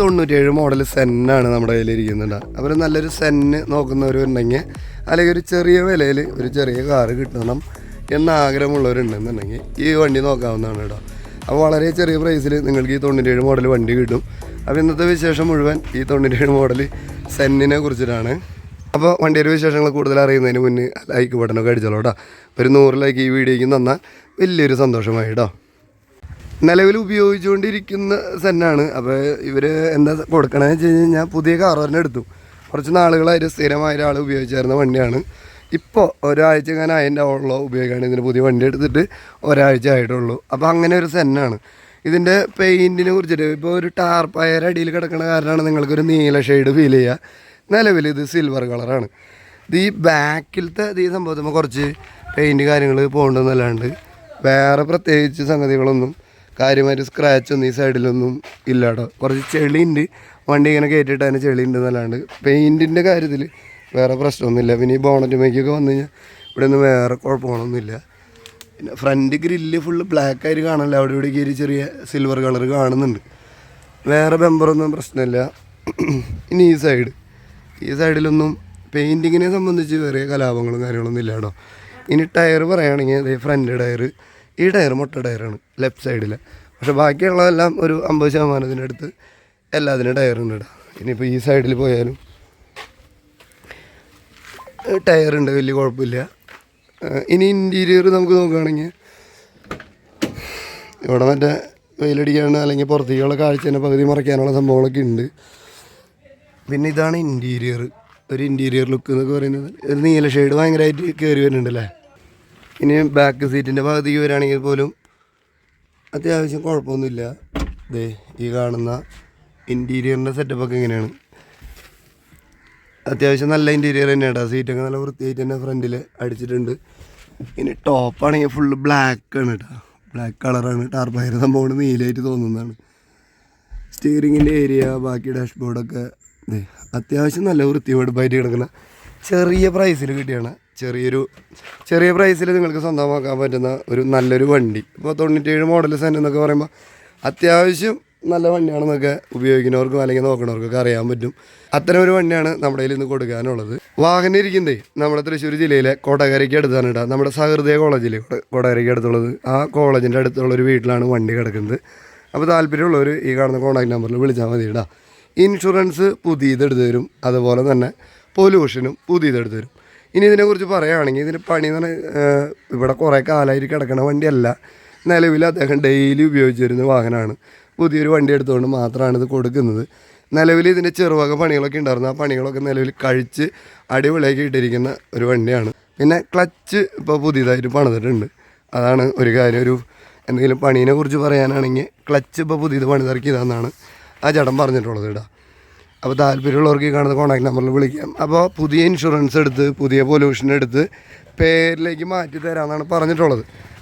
തൊണ്ണൂറ്റേഴ് മോഡൽ സെന്നാണ് നമ്മുടെ കയ്യിൽ ഇരിക്കുന്നുണ്ട് അപ്പോൾ നല്ലൊരു സെന്ന് നോക്കുന്നവരുണ്ടെങ്കിൽ അല്ലെങ്കിൽ ഒരു ചെറിയ വിലയിൽ ഒരു ചെറിയ കാറ് കിട്ടണം എന്ന ആഗ്രഹമുള്ളവരുണ്ടെന്നുണ്ടെങ്കിൽ ഈ വണ്ടി നോക്കാവുന്നതാണ് കേട്ടോ. അപ്പോൾ വളരെ ചെറിയ പ്രൈസിൽ നിങ്ങൾക്ക് ഈ തൊണ്ണൂറ്റേഴ് മോഡൽ വണ്ടി കിട്ടും. അപ്പോൾ ഇന്നത്തെ വിശേഷം മുഴുവൻ ഈ തൊണ്ണൂറ്റേഴ് മോഡൽ സെന്നിനെ കുറിച്ചിട്ടാണ്. അപ്പോൾ വണ്ടിയുടെ വിശേഷങ്ങൾ കൂടുതൽ അറിയുന്നതിന് മുന്നേ ലൈക്ക് ബട്ടനൊക്കെ അടിച്ചോളൂ കേട്ടോ. ഒരു നൂറ് ലൈക്ക് ഈ വീഡിയോയ്ക്ക് തന്നാൽ വലിയൊരു സന്തോഷമായി കേട്ടോ. നിലവിൽ ഉപയോഗിച്ചുകൊണ്ടിരിക്കുന്ന സെന്നാണ്. അപ്പോൾ ഇവർ എന്താ കൊടുക്കണമെന്ന് വെച്ച് കഴിഞ്ഞാൽ പുതിയ കാർ തന്നെ എടുത്തു. കുറച്ച് നാളുകളായിട്ട് സ്ഥിരമായ ഒരാൾ ഉപയോഗിച്ചായിരുന്ന വണ്ടിയാണ്. ഇപ്പോൾ ഒരാഴ്ച ഞാൻ അതിന്റെ ഉള്ള ഉപയോഗിക്കുകയാണ് ഇതിന് പുതിയ വണ്ടി എടുത്തിട്ട് ഒരാഴ്ച ആയിട്ടുള്ളൂ. അപ്പോൾ അങ്ങനെ ഒരു സെന്നാണ്. ഇതിന്റെ പെയിന്റിനെ കുറിച്ചിട്ട് ഇപ്പോൾ ഒരു ടാർപ്പായർ അടിയിൽ കിടക്കുന്ന കാരണമാണ് നിങ്ങൾക്കൊരു നീല ഷെയ്ഡ് ഫീൽ ചെയ്യുക. നിലവിൽ ഇത് സിൽവർ കളറാണ് ഇത് ഈ ബാക്കിലത്തെ ഈ സംഭവത്തിൽ കുറച്ച് പെയിന്റ് കാര്യങ്ങൾ പോകണ്ടെന്നല്ലാണ്ട് വേറെ പ്രത്യേകിച്ച് സംഗതികളൊന്നും കാര്യമായിട്ട് സ്ക്രാച്ച് ഒന്നും ഈ സൈഡിലൊന്നും ഇല്ല കേട്ടോ കുറച്ച് ചെളിയുണ്ട്. വണ്ടി ഇങ്ങനെ കയറ്റിയിട്ട് അതിന് ചെളിയുണ്ട് എന്നല്ലാണ്ട്. പെയിന്റിന്റെ കാര്യത്തിൽ വേറെ പ്രശ്നമൊന്നുമില്ല. പിന്നെ ഈ ബോണറ്റുമേക്കൊക്കെ വന്നു കഴിഞ്ഞാൽ ഇവിടെ ഒന്നും വേറെ കുഴപ്പമൊന്നുമില്ല പിന്നെ ഫ്രണ്ട് ഗ്രില്ല് ഫുള്ള് ബ്ലാക്ക് ആയിട്ട് കാണാനില്ല. അവിടെ ഇവിടെ കയറി ചെറിയ സിൽവർ കളർ കാണുന്നുണ്ട്. വേറെ ബെമ്പറൊന്നും പ്രശ്നമില്ല. ഇനി ഈ സൈഡ് ഈ സൈഡിലൊന്നും പെയിന്റിങ്ങിനെ സംബന്ധിച്ച് വേറെ കലാപങ്ങളും കാര്യങ്ങളൊന്നും ഇല്ല കേട്ടോ ഇനി ടയർ പറയുകയാണെങ്കിൽ അതേ ഫ്രണ്ട് ടയർ ഈ ടയർ മൊട്ട ടയറാണ് ലെഫ്റ്റ് സൈഡിൽ പക്ഷേ ബാക്കിയുള്ളതെല്ലാം ഒരു അമ്പത് ശതമാനത്തിനടുത്ത് എല്ലാത്തിനും ടയറുണ്ട് ഇടാം ഇനിയിപ്പോൾ ഈ സൈഡിൽ പോയാലും ടയറുണ്ട് വലിയ കുഴപ്പമില്ല. ഇനി ഇന്റീരിയർ നമുക്ക് നോക്കുകയാണെങ്കിൽ ഇവിടെ മറ്റേ വെയിലടിക്കാണ് അല്ലെങ്കിൽ പുറത്തേക്കുള്ള കാഴ്ചേനെ പകുതി മറയ്ക്കാനുള്ള സംഭവങ്ങളൊക്കെ ഉണ്ട്. പിന്നെ ഇതാണ് ഇന്റീരിയർ ഒരു ഇന്റീരിയർ ലുക്ക് എന്നൊക്കെ പറയുന്നത്. നീല ഷെയ്ഡ് ഭയങ്കരമായിട്ട് കയറി വരുന്നുണ്ടല്ലേ? ഇനി ബാക്ക് സീറ്റിന്റെ ഭാഗത്തേക്ക് വരികയാണെങ്കിൽ പോലും അത്യാവശ്യം കുഴപ്പമൊന്നുമില്ല. ദേ ഈ കാണുന്ന ഇന്റീരിയറിന്റെ സെറ്റപ്പൊക്കെ ഇങ്ങനെയാണ്. അത്യാവശ്യം നല്ല ഇന്റീരിയർ തന്നെയാണ് കേട്ടോ സീറ്റൊക്കെ നല്ല വൃത്തിയായിട്ട് തന്നെ ഫ്രണ്ടിൽ അടിച്ചിട്ടുണ്ട്. ഇനി ടോപ്പാണെങ്കിൽ ഫുള്ള് ബ്ലാക്ക് ആണ് കേട്ടോ ബ്ലാക്ക് കളറാണ് ടാർപ്പായ സംഭവമാണ് നീലായിട്ട് തോന്നുന്നതാണ്. സ്റ്റിയറിങ്ങിന്റെ ഏരിയ ബാക്കി ഡാഷ്ബോർഡൊക്കെ അത്യാവശ്യം നല്ല വൃത്തിയോടുപ്പായിട്ട് കിടക്കുന്ന ചെറിയ പ്രൈസിൽ കിട്ടിയാണ് ചെറിയൊരു ചെറിയ പ്രൈസിൽ നിങ്ങൾക്ക് സ്വന്തമാക്കാൻ പറ്റുന്ന ഒരു നല്ലൊരു വണ്ടി. ഇപ്പോൾ തൊണ്ണൂറ്റേഴ് മോഡൽ സെൻ എന്നൊക്കെ പറയുമ്പോൾ അത്യാവശ്യം നല്ല വണ്ടിയാണെന്നൊക്കെ ഉപയോഗിക്കുന്നവർക്കും അല്ലെങ്കിൽ നോക്കുന്നവർക്കൊക്കെ അറിയാൻ പറ്റും. അത്തരം ഒരു വണ്ടിയാണ് നമ്മുടെ കയ്യിൽ ഇന്ന് കൊടുക്കാനുള്ളത്. വാഹനം ഇരിക്കുന്നതേ നമ്മുടെ തൃശ്ശൂർ ജില്ലയിലെ കൊടകരയ്ക്ക് അടുത്താണ് കേട്ടോ. നമ്മുടെ സഹൃദയ കോളേജിലെ കൊടകരയ്ക്ക് അടുത്തുള്ളത്. ആ കോളേജിന്റെ അടുത്തുള്ള ഒരു വീട്ടിലാണ് വണ്ടി കിടക്കുന്നത്. അപ്പോൾ താല്പര്യമുള്ളവർ ഈ കാണുന്ന കോൺടാക്ട് നമ്പറിൽ വിളിച്ചാൽ മതി കേട്ടോ. ഇൻഷുറൻസ് പുതിയതെടുത്ത് തരും. അതുപോലെ തന്നെ പൊല്യൂഷനും പുതിയതെടുത്ത് തരും. ഇനി ഇതിനെക്കുറിച്ച് പറയുകയാണെങ്കിൽ ഇതിന് പണി എന്ന് പറഞ്ഞാൽ ഇവിടെ കുറേ കാലമായിട്ട് കിടക്കണ വണ്ടിയല്ല. നിലവിൽ അദ്ദേഹം ഡെയിലി ഉപയോഗിച്ചു വരുന്ന വാഹനമാണ്. പുതിയൊരു വണ്ടി എടുത്തുകൊണ്ട് മാത്രമാണ് ഇത് കൊടുക്കുന്നത്. നിലവിൽ ഇതിന്റെ ചെറുവക പണികളൊക്കെ ഉണ്ടായിരുന്നു. ആ പണികളൊക്കെ നിലവിൽ കഴിച്ച് അടിപൊളിയാക്കി ഇട്ടിരിക്കുന്ന ഒരു വണ്ടിയാണ്. പിന്നെ ക്ലച്ച് ഇപ്പോൾ പുതിയതായിട്ട് പണിതിട്ടുണ്ട്. അതാണ് ഒരു കാര്യം. ഒരു എന്തെങ്കിലും പണീനെ കുറിച്ച് പറയാനാണെങ്കിൽ ക്ലച്ച് ഇപ്പോൾ പുതിയത് പണിതിറക്കിയതാണെന്നാണ് ആ ചേട്ടൻ പറഞ്ഞിട്ടുള്ളത് കേട്ടോ. അപ്പോൾ താല്പര്യമുള്ളവർക്ക് കാണുന്ന കോൺടാക്ട് നമ്പറിൽ വിളിക്കാം. അപ്പോൾ പുതിയ ഇൻഷുറൻസ് എടുത്ത് പുതിയ പൊല്യൂഷൻ എടുത്ത് പേരിലേക്ക് മാറ്റി തരാമെന്നാണ് പറഞ്ഞിട്ടുള്ളത്.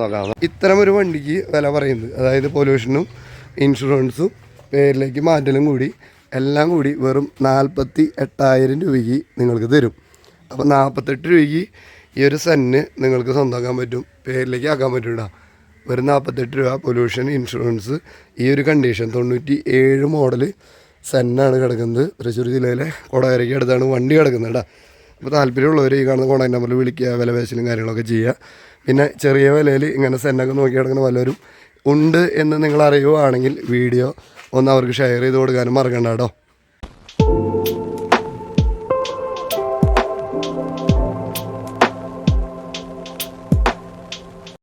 നോക്കാവുന്ന ഇത്തരം ഒരു വണ്ടിക്ക് വില പറയുന്നത്. അതായത് പൊല്യൂഷനും ഇൻഷുറൻസും പേരിലേക്ക് മാറ്റലും കൂടി എല്ലാം കൂടി വെറും നാൽപ്പത്തി എട്ടായിരം രൂപയ്ക്ക് നിങ്ങൾക്ക് തരും. അപ്പോൾ നാൽപ്പത്തെട്ട് രൂപയ്ക്ക് ഈ ഒരു സെന്ന് നിങ്ങൾക്ക് സ്വന്തമാക്കാൻ പറ്റും. പേരിലേക്ക് ആക്കാൻ പറ്റൂട വെറും നാൽപ്പത്തെട്ട് രൂപ പൊല്യൂഷൻ ഇൻഷുറൻസ് ഈ ഒരു കണ്ടീഷൻ തൊണ്ണൂറ്റി ഏഴ് മോഡൽ സെന്നാണ് കിടക്കുന്നത്. തൃശ്ശൂർ ജില്ലയിലെ കൊടകരയ്ക്ക് അടുത്താണ് വണ്ടി കിടക്കുന്നത് കേട്ടോ അപ്പോൾ താല്പര്യമുള്ളവർ ഈ കാണുന്ന കോൺടാക്ട് നമ്പറിൽ വിളിക്കുക വില പേശലും കാര്യങ്ങളൊക്കെ ചെയ്യുക. പിന്നെ ചെറിയ വിലയിൽ ഇങ്ങനെ സെന്നൊക്കെ നോക്കി കിടക്കുന്ന വല്ലവരും ഉണ്ട് എന്ന് നിങ്ങൾ അറിയുവാണെങ്കിൽ വീഡിയോ ഒന്ന് അവർക്ക് ഷെയർ ചെയ്ത് കൊടുക്കാനും മറക്കണ്ട കേട്ടോ.